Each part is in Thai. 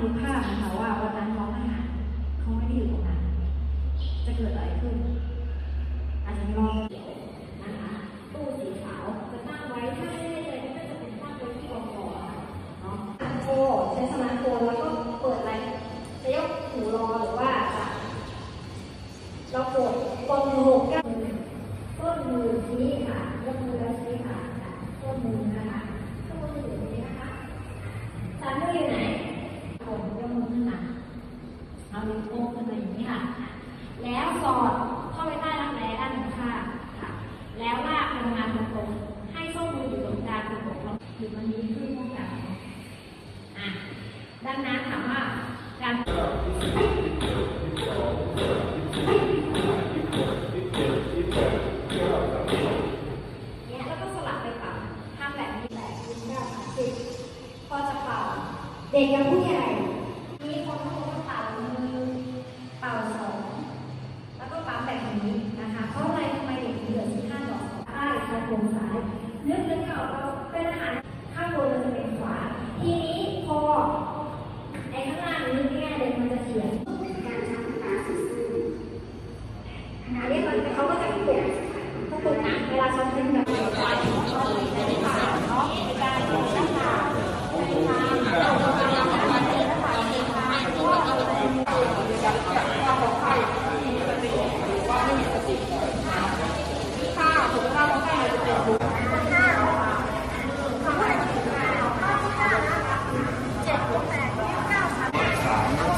ถ้าถ้ภาพนะคะว่าวันนั้นน้องทหารเขาไม่ได้อยู่ตรงนั้น จะเกิดอะไรขึ้น อาจจะมีรอบเกี่ยวนะคะตู้สีขาวจะตั้งไว้ถ้าไม่ได้เลยก็จะเป็นตั้งไว้ที่กองก่อเนาะโฟใช้สมาร์ทโฟนแล้วก็เปิดอะไรจะยกหูรอหรือว่าจะเรากดกดหกก้วต้นมือชี้ค่ะยกมือแล้วชี้ค่ะต้นมือนะคะต้นมืออยู่ตรงนี้นะคะสามมืออยู่ไหนผมยกมือขึ้นมา เอานิ้วโป้งขึ้นมาอย่างนี้ค่ะ แล้ว สอดเข้าไปใต้รักแร้ด้านข้างค่ะ แล้วลากไปทำงานตรงๆให้ส้มมืออยู่ตรงกลางตรงๆเราถึงมันนี้ขึ้นป้องกันอะดังนั้นถามว่าการเนี่ยแล้วก็สลับไปปรับทำแบบนี้แบบนี้แบบสิบพอจะเป่าเด็กกับผู้ใหญ่มีคน นึกนึกไม่ออกเราเป็นอาหารข้างบนมันจะเป็นขวา ทีนี้พอไอ้ข้างล่างนึกง่ายเลยมันจะเขียนการชักตาซื่ออันนี้มันเขาก็จะปลุกเขาปลุกนะเวลาเขาเป็นแบบ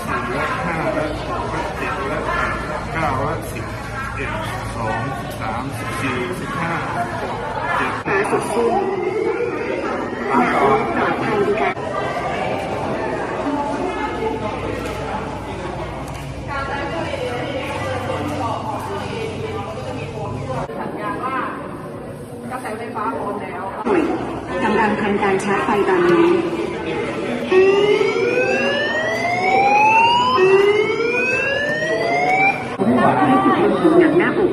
สามและสี่และห้าและหกและเจ็ดและแปดเก้าและสิบเอ็ดสอง สิบสามสิบสี่สิบห้าเจ็ดสุดสิ้นและปลอดภัยดีการสัญญาณว่ากระแสไฟฟ้าโอนแล้วหน่วยกำลังทำการชาร์จไฟตอนนี้ ให้ถูกลงทุนหนักหน้าอก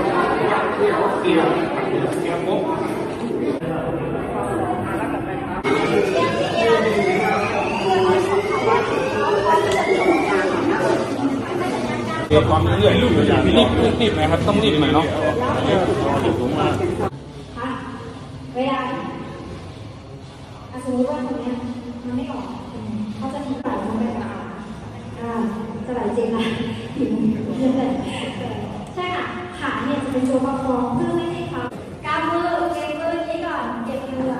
อย่างรีบรีบหน่อยครับ ต้องรีบหน่อยเนาะค่ะเวลาอะสมมติว่าตรงนี้มันไม่ออกเขาจะทิ้งไหลลงไปกับขาอ่าจะไหลเจ็บนะผิวใช่ค่ะ ขาเนี่ยจะเป็นตัวประคองเพื่อไม่ให้เขากำมือเก็บมือนี้ก่อนเก็บมือ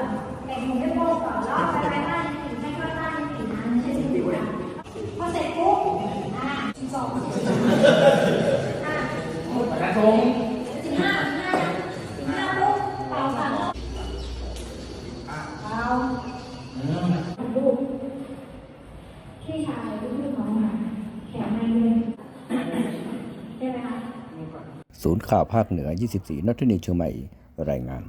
แบ่งมือให้โป้งก่อนแล้วไปไว้ใต้นิ้วให้เข้าใต้นิ้วนะไม่ใช่นิ้วนะพอเสร็จปุ๊บอ่าสิบสองสิบสามอ่า กระทง สิบห้าสิบห้าสิบห้าปุ๊บเป่าสามรอบเป่า ลูกพี่ชายลูกพี่น้องมาแขนในเลยใช่ไหมคะศูนย์ข่าวภาคเหนือ 24 นัทนีเชียงใหม่ รายงาน